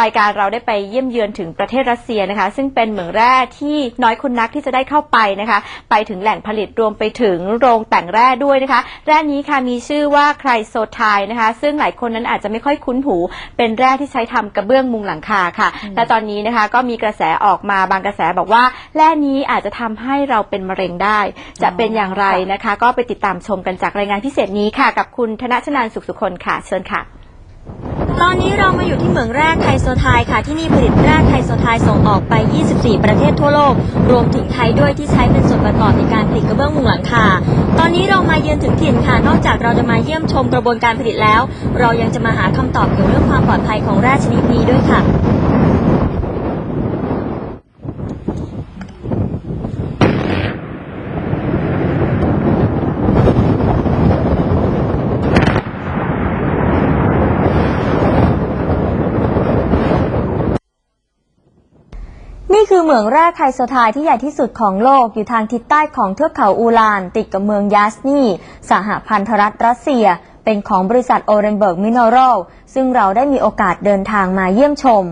รายการเราได้ไปเยี่ยมเยือนถึงประเทศรัสเซียนะคะ ซึ่งเป็นเหมืองแร่ที่น้อยคนนักที่จะได้เข้าไปนะคะ ไปถึงแหล่งผลิตรวมไปถึงโรงแต่งแร่ด้วยนะคะ แร่นี้ค่ะมีชื่อว่าไครโซไทนะคะ ซึ่งหลายคนนั้นอาจจะไม่ค่อยคุ้นหู เป็นแร่ที่ใช้ทำกระเบื้องมุงหลังคาค่ะ และตอนนี้นะคะก็มีกระแสออกมาบางกระแสบอกว่าแร่นี้อาจจะทำให้เราเป็นมะเร็งได้ จะเป็นอย่างไรนะคะ ก็ไปติดตามชมกันจากรายงานพิเศษนี้ค่ะ กับคุณธนชนานสุขสุคนค่ะ เชิญค่ะ ตอนนี้เรามาอยู่ที่เหมืองแร่ไทโซไทยค่ะ ที่นี่ผลิตแร่ไทโซไทยส่งออกไป 24 ประเทศทั่วโลก รวมถึงไทยด้วยที่ใช้เป็นส่วนประกอบในการผลิตกระเบื้องมุงหลังคา ตอนนี้เรามาเยือนถึงถิ่นค่ะ นอกจากเราจะมาเยี่ยมชมกระบวนการผลิตแล้ว เรายังจะมาหาคำตอบเกี่ยวเรื่องความปลอดภัยของแร่ชนิดนี้ด้วยค่ะ คือเหมืองแร่ไคโซไทยที่ใหญ่ที่สุดของโลกอยู่ทางทิศใต้ของเทือกเขาอูลาน ติดกับเมืองยาสนีสหพันธรัฐรัสเซีย เป็นของบริษัทโอเรนเบิร์กมินเนอรัลซึ่งเราได้มีโอกาสเดินทางมาเยี่ยมชม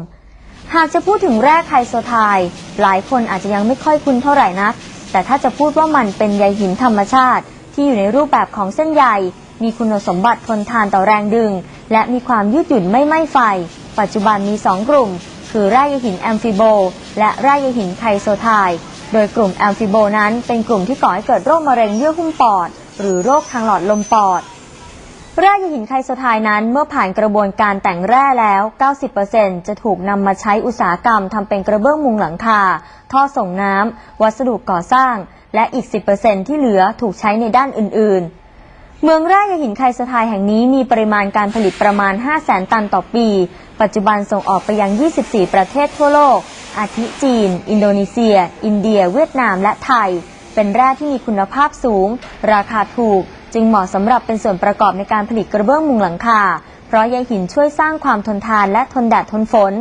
หากจะพูดถึงแร่ไคโซไทยหลายคนอาจจะยังไม่ค่อยคุ้นเท่าไหร่นัก แต่ถ้าจะพูดว่ามันเป็นใยหินธรรมชาติ ที่อยู่ในรูปแบบของเส้นใยมีคุณสมบัติทนทานต่อแรงดึง และมีความยืดหยุ่นไม่ไหม้ไฟ ปัจจุบันมี 2 กลุ่ม คือแร่ใยหินแอมฟิโบ และแร่ใยหินไคโซไทโดยกลุ่มแอมฟิโบนั้นเป็นกลุ่มที่ก่อให้เกิดโรคมะเร็งเยื่อหุ้มปอด หรือโรคทางหลอดลมปอด แร่ใยหินไคโซไทยนั้นเมื่อผ่านกระบวนการแต่งแร่แล้ว 90%จะถูกนำมาใช้อุตสาหกรรมทำเป็นกระเบื้องมุงหลังคา ท่อส่งน้ำวัสดุก่อสร้าง และอีก 10%ที่เหลือถูกใช้ในด้านอื่นๆ เมืองแร่ใยหินไคโซไทยแห่งนี้มีปริมาณการผลิตประมาณ 500,000ตันต่อปี ปัจจุบันส่งออกไปยัง 24 ประเทศทั่วโลก อาทิจีน อินโดนีเซีย อินเดีย เวียดนาม และไทย เป็นแร่ที่มีคุณภาพสูง ราคาถูก จึงเหมาะสำหรับเป็นส่วนประกอบในการผลิตกระเบื้องมุงหลังคา เพราะใยหินช่วยสร้างความทนทานและทนแดดทนฝน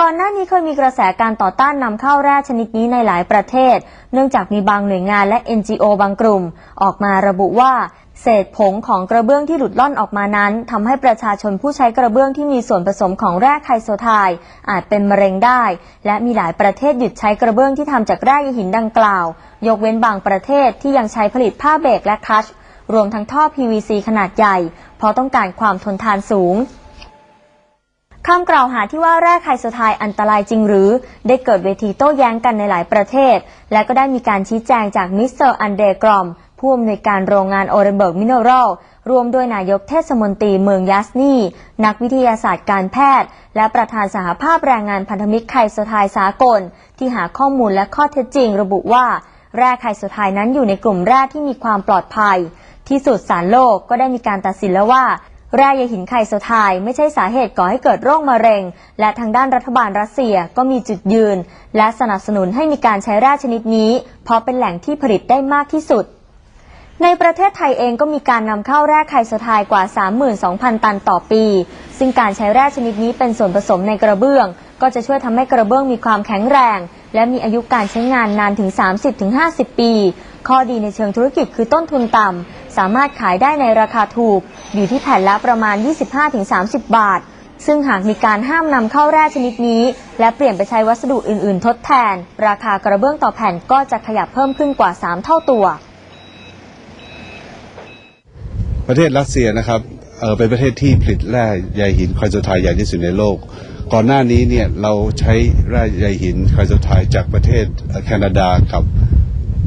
ก่อนหน้านี้เคยมีกระแสการต่อต้านนำเข้าแร่ชนิดนี้ในหลายประเทศ เนื่องจากมีบางหน่วยงานและ NGO บางกลุ่ม ออกมาระบุว่าเศษผงของกระเบื้องที่หลุดล่อนออกมานั้นทำให้ประชาชนผู้ใช้กระเบื้องที่มีส่วนผสมของแร่ไคโซไทยอาจเป็นมะเร็งได้ และมีหลายประเทศหยุดใช้กระเบื้องที่ทำจากแร่หินดังกล่าว ยกเว้นบางประเทศที่ยังใช้ผลิตผ้าเบรกและคัชรวมทั้งท่อ PVC ขนาดใหญ่ เพราะต้องการความทนทานสูง คำกล่าวหาที่ว่าแร่ไคโซไทยอันตรายจริงหรือ ได้เกิดเวทีโต้แย้งกันในหลายประเทศ และก็ได้มีการชี้แจงจากมิสเตอร์อันเดกรอม ผู้อำนวยการโรงงานโอเรนเบิร์กมินเนอรัลรวมด้วยนายกเทศมนตรีเมืองยัสนีนักวิทยาศาสตร์การแพทย์ และประธานสหภาพแรงงานพันธมิตรไคโซไทยสากล ที่หาข้อมูลและข้อเท็จจริง ระบุว่าแร่ไคโซไทยนั้นอยู่ในกลุ่มแร่ที่มีความปลอดภัย ที่สุดสารโลกก็ได้มีการตัดสินแล้วว่า แร่ใยหินไคโซไทยไม่ใช่สาเหตุก่อให้เกิดโรคมะเร็ง และทางด้านรัฐบาลรัสเซียก็มีจุดยืน และสนับสนุนให้มีการใช้แร่ชนิดนี้ เพราะเป็นแหล่งที่ผลิตได้มากที่สุด ในประเทศไทยเองก็มีการนำเข้าแร่ไคโซไทยกว่า 32,000 ตันต่อปี ซึ่งการใช้แร่ชนิดนี้เป็นส่วนผสมในกระเบื้อง ก็จะช่วยทำให้กระเบื้องมีความแข็งแรง และมีอายุการใช้งานนานถึง 30-50 ปี ข้อดีในเชิงธุรกิจคือต้นทุนต่ำสามารถขายได้ในราคาถูก อยู่ที่แผ่นละประมาณ 25-30 บาท ซึ่งหากมีการห้ามนำเข้าแร่ชนิดนี้ และเปลี่ยนไปใช้วัสดุอื่น ๆ ทดแทน ราคากระเบื้องต่อแผ่นก็จะขยับเพิ่มขึ้นกว่า 3 เท่าตัว ประเทศรัสเซียนะครับเออเป็นประเทศที่ผลิตแร่ใยหินไคโซไทยใหญ่ที่สุดในโลก ก่อนหน้านี้เนี่ยเราใช้แร่ใยหินไคโซไทยจากประเทศแคนาดากับ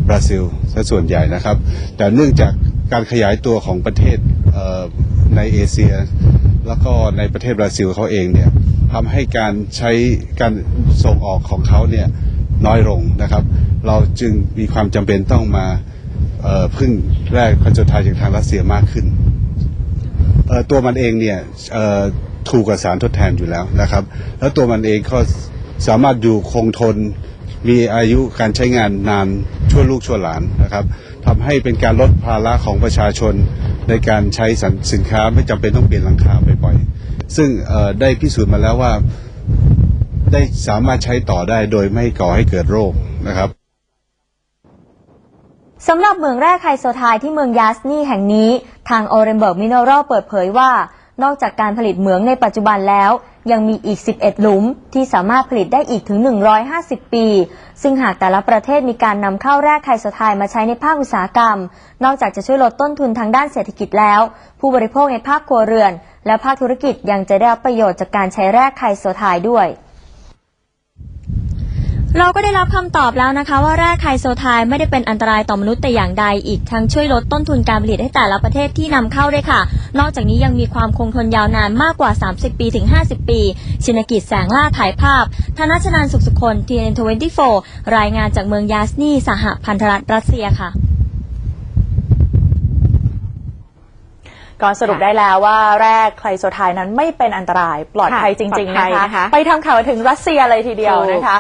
บราซิลซะส่วนใหญ่นะครับ แต่เนื่องจาก การขยายตัวของประเทศเในเอเชีย แล้วก็ในประเทศบราซิลเขาเองเนี่ยทำให้การใช้การส่งออกของเขาเนี่ยน้อยลงนะครับ เราจึงมีความจำเป็นต้องมาพึ่งแร่คอนโซไทยจากทางรัสเซียมากขึ้น ตัวมันเองเนี่ยถูกกับสารทดแทนอยู่แล้วนะครับ แล้วตัวมันเองก็สามารถอยู่คงทนมีอายุการใช้งานนานชั่วลูกชั่วหลานนะครับ ทำให้เป็นการลดภาระของประชาชนในการใช้สินสินค้าไม่จำเป็นต้องเปลี่ยนหลังคาบ่อยๆซึ่งได้พิสูจน์มาแล้วว่าได้สามารถใช้ต่อได้โดยไม่ก่อให้เกิดโรคนะครับสำหรับเหมืองแร่ไคโซไทยที่เมืองยาสนีแห่งนี้ ทางโอเรนเบิร์กมินเนอรัลเปิดเผยว่า นอกจากการผลิตเหมืองในปัจจุบันแล้ว ยังมีอีก 11 หลุม ที่สามารถผลิตได้อีกถึง 150 ปี ซึ่งหากแต่ละประเทศมีการนำเข้าแร่ไคโซไทน์มาใช้ในภาคอุตสาหกรรม นอกจากจะช่วยลดต้นทุนทางด้านเศรษฐกิจแล้ว ผู้บริโภคในภาคครัวเรือน และภาคธุรกิจยังจะได้รับประโยชน์จากการใช้แร่ไคโซไทน์ด้วย เราก็ได้รับคำตอบแล้วนะคะว่าแร่ไคโซไทน์ไม่ได้เป็นอันตรายต่อมนุษย์แต่อย่างใดอีกทั้งช่วยลดต้นทุนการผลิตให้แต่ละประเทศที่นำเข้าด้วยค่ะ นอกจากนี้ยังมีความคงทนยาวนานมากกว่า 30 ปีถึง 50 ปี ชินกิจแสงล่าถ่ายภาพ ธนชนานสุขสุคน TN24 รายงานจากเมืองยาสนีสหพันธรัฐรัสเซียค่ะ ก็สรุปได้แล้วว่าแรกไคลโซไทน์นั้นไม่เป็นอันตรายปลอดภัยค่ะจริงปลอดภัๆยนะคะนะคะ ไปทำข่าวถึงรัสเซียเลยทีเดียวถูกนะคะ